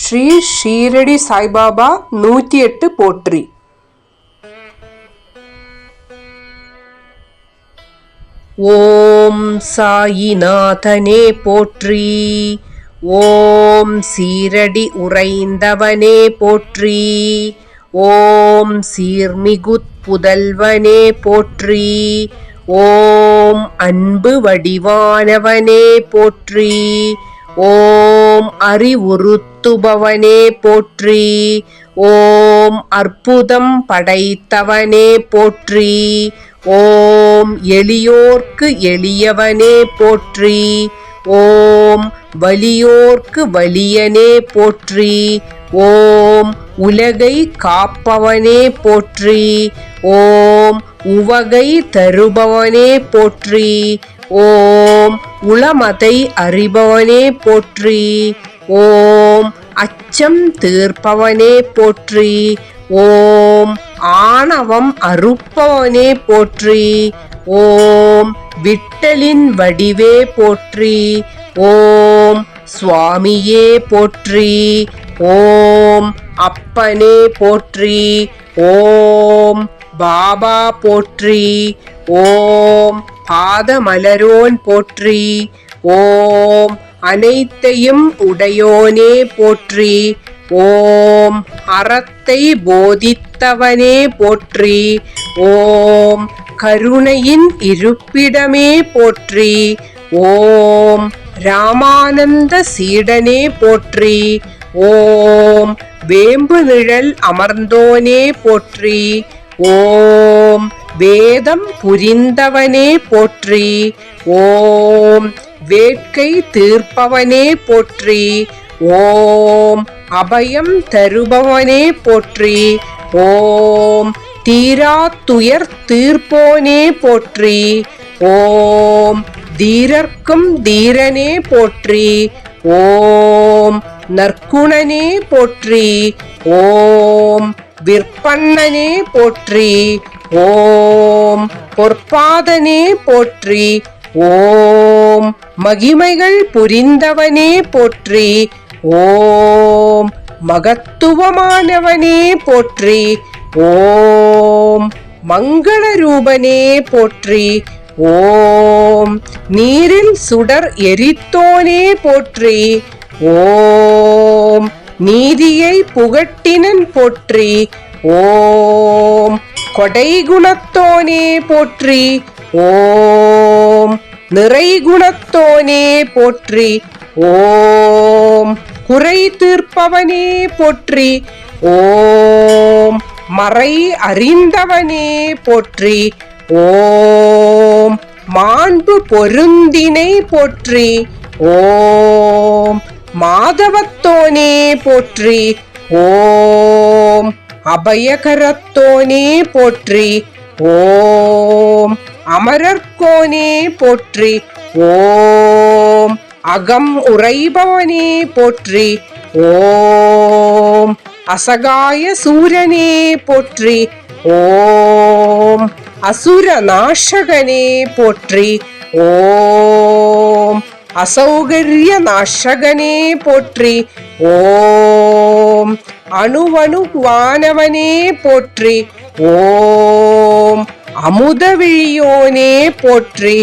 ஸ்ரீ ஷீரடி சாய்பாபா நூற்றி எட்டு போற்றி. ஓம் சாயிநாதனே போற்றி. ஓம் சீரடி உறைந்தவனே போற்றி. ஓம் சீர்மிகுத் புதல்வனே போற்றி. ஓம் அன்பு வடிவானவனே போற்றி. ஓம் நடத்துபவனே போற்றி. ஓம் அற்புதம் படைத்தவனே போற்றி. ஓம் எளியோர்க்கு எளியவனே போற்றி. ஓம் வலியோர்க்கு வலியனே போற்றி. ஓம் உலகை காப்பவனே போற்றி. ஓம் உவகை தருபவனே போற்றி. ஓம் உளமதை அறிபவனே போற்றி. ஓம் அச்சம் தீர்ப்பவனே போற்றி. ஓம் ஆணவம் அறுப்பவனே போற்றி. ஓம் விட்டலின் வடிவே போற்றி. ஓம் சுவாமியே போற்றி. ஓம் அப்பனே போற்றி. ஓம் பாபா போற்றி. ஓம் பாதமலரோன் போற்றி. ஓம் அனைத்தையும் உடையோனே போற்றி ஓம் அறத்தை போதித்தவனே போற்றி ஓம் கருணையின் இருப்பிடமே போற்றி ஓம் ராமானந்த சீடனே போற்றி ஓம் வேம்பு நிழல் அமர்ந்தோனே போற்றி ஓம் வேதம் புரிந்தவனே போற்றி ஓம் வேட்கை தீர்ப்பவனே போற்றி. ஓம் அபயம் தருபவனே போற்றி. ஓம் தீரா துயர் தீர்ப்போனே போற்றி. ஓம் தீரர்க்கும் தீரனே போற்றி. ஓம் நற்குணனே போற்றி. ஓம் விற்பன்னனே போற்றி. ஓம் பொற்பாதனே போற்றி. ஓம் மகிமைகள் புரிந்தவனே போற்றி ஓம் மகத்துவமானவனே போற்றி ஓம் மங்கள ரூபனே போற்றி ஓம் நீரில் சுடர் எரித்தோனே போற்றி ஓம் நீதியை புகட்டினன் போற்றி ஓம் கொடை குணத்தோனே போற்றி ஓம் நிறைகுணத்தோனே போற்றி ஓம் குறை தீர்ப்பவனே போற்றி ஓம் மறை அறிந்தவனே போற்றி ஓம் மாண்பு பொருந்தினை போற்றி ஓம் மாதவத்தோனே போற்றி ஓம் அபயகரத்தோனே போற்றி ஓம் அமரர்கோனே போற்றி ஓம். அகம் உறைபவனே போற்றி ஓம். அசகாய சூரனே போற்றி ஓம். அசுர நாஷகனே போற்றி ஓம். அசௌகரிய நாஷகனே போற்றி ஓம். அணுவணு வானவனே போற்றி ஓம். அமுதவிழியோனே போற்றி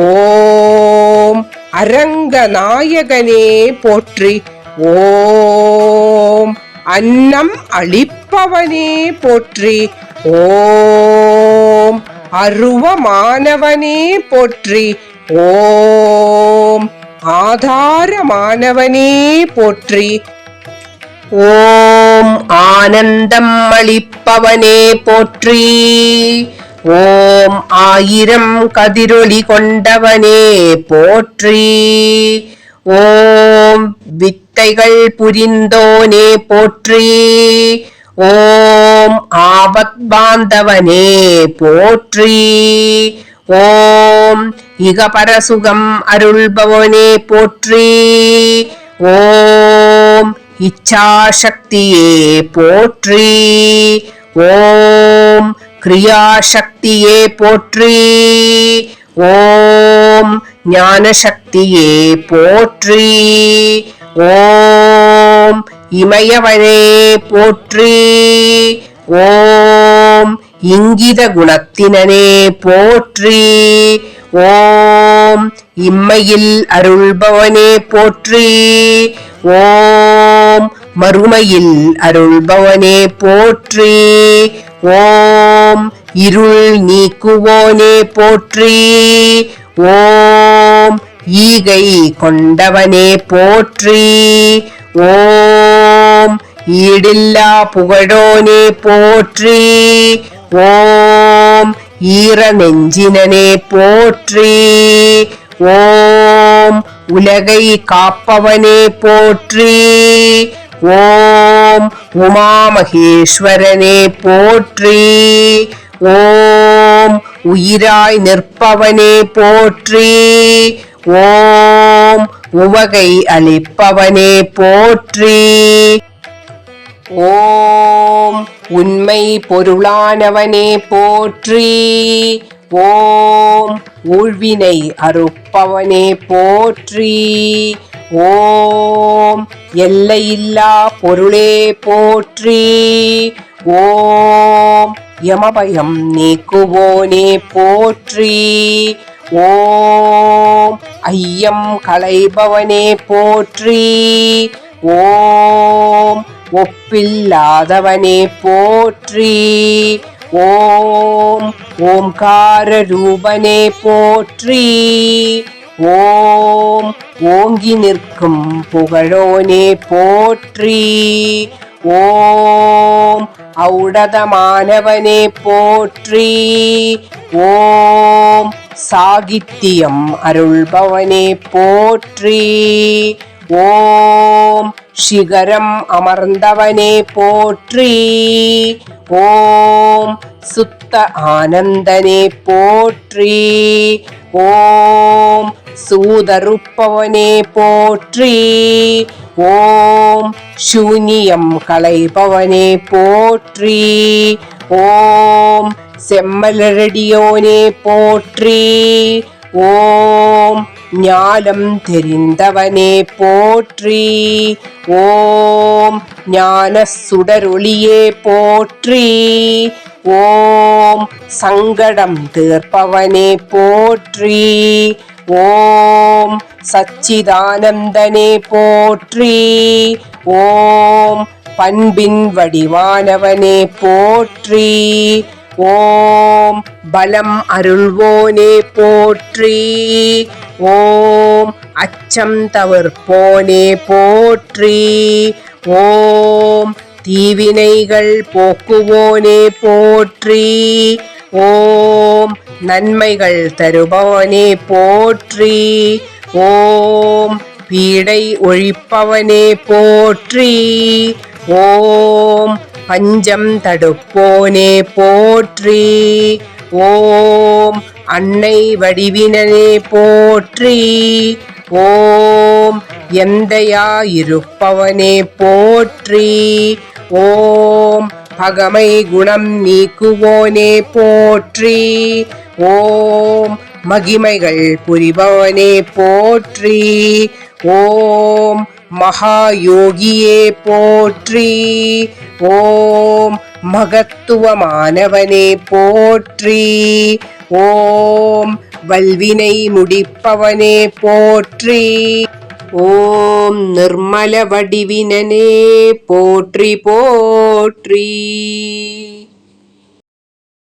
ஓம் அரங்க நாயகனே போற்றி ஓம் அன்னம் அளிப்பவனே போற்றி ஓம் அருவமானவனே போற்றி ஓம் ஆதாரமானவனே போற்றி ஓம் ஆனந்தம் அளிப்பவனே போற்றி. ஓம் ஆயிரம் கதிரொளி கொண்டவனே போற்றி. ஓம் வித்தைகள் புரிந்தோனே போற்றி. ஓம் ஆபத் பாந்தவனே போற்றி. ஓம் இகபரசுகம் அருள்பவனே போற்றி. ஓம் இச்சாசக்தியே போற்றி. ஓம் கிரியாசக்தியே போற்றி. ஓம் ஞானசக்தியே போற்றி. ஓம் இமயவழே போற்றி. ஓம் இங்கித குணத்தினனே போற்றி. ஓம் இம்மையில் அருள்பவனே போற்றி. ஓம் மறுமையில் அருள்பவனே போற்றி. ஓம் இருள் நீக்குவோனே போற்றி. ஓம் ஈகை கொண்டவனே போற்றி. ஓம் ஈடில்லா புகழோனே போற்றி. ஓம் ஈர நெஞ்சினனே போற்றி. ஓம் உலகை காப்பவனே போற்றி. ஓம் ஓம் உமாமகேஸ்வரனே போற்றி. ஓம் உயிராய் நிற்பவனே போற்றி. ஓம் உவகை அளிப்பவனே போற்றி. ஓம் உண்மை பொருளானவனே போற்றி. ஓம் ஊழ்வினை அறுப்பவனே போற்றி. ஓம். எல்லையில்லா பொருளே போற்றி. ஓம். யமபயம் நீக்குவோனே போற்றி. ஓம். ஐயம் களைபவனே போற்றி. ஓம். ஒப்பில்லாதவனே போற்றி. ஓம் ஓம்கார ரூபனே போற்றி. ஓம் ஓங்கி நிற்கும் புகழோனே போற்றி. ஓம் ஔடதமானவனே போற்றி. ஓம் சாகித்யம் அருள்பவனே போற்றி. ஓம் சிகரம் அமர்ந்தவனே போற்றி ஓம் சுத்த ஆனந்தனே போற்றி ஓம் சூதருப்பவனே போற்றி ஓம் சூனியம் களைபவனே போற்றி ஓம் செம்மலரடியோனே போற்றி ஓம் ஞானம் தெரிந்தவனே போற்றி. ஓம் ஞான சுடரொளியே போற்றி. ஓம் சங்கடம் தீர்ப்பவனே போற்றி. ஓம் சச்சிதானந்தனே போற்றி. ஓம் பண்பின் வடிவானவனே போற்றி. ஓம் பலம் அருள்வோனே போற்றி. ஓம் அச்சம் தவிர்ப்போனே போற்றி. ஓம் தீவினைகள் போக்குவோனே போற்றி. ஓம் நன்மைகள் தருபவனே போற்றி. ஓம் பீடை ஒழிப்பவனே போற்றி. ஓம் பஞ்சம் தடுப்போனே போற்றி. ஓம் அன்னை வடிவினனே போற்றி. ஓம் எந்தையாயிருப்பவனே போற்றி. ஓம் பகமை குணம் நீக்குவோனே போற்றி. ஓம் மகிமைகள் புரிபவனே போற்றி. ஓம் மகாயோகியே போற்றி. ஓம் மகத்துவமானவனே போற்றி. ஓம் வல்வினை முடிப்பவனே போற்றி. ஓம் நிர்மல வடிவினனே போற்றி போற்றி.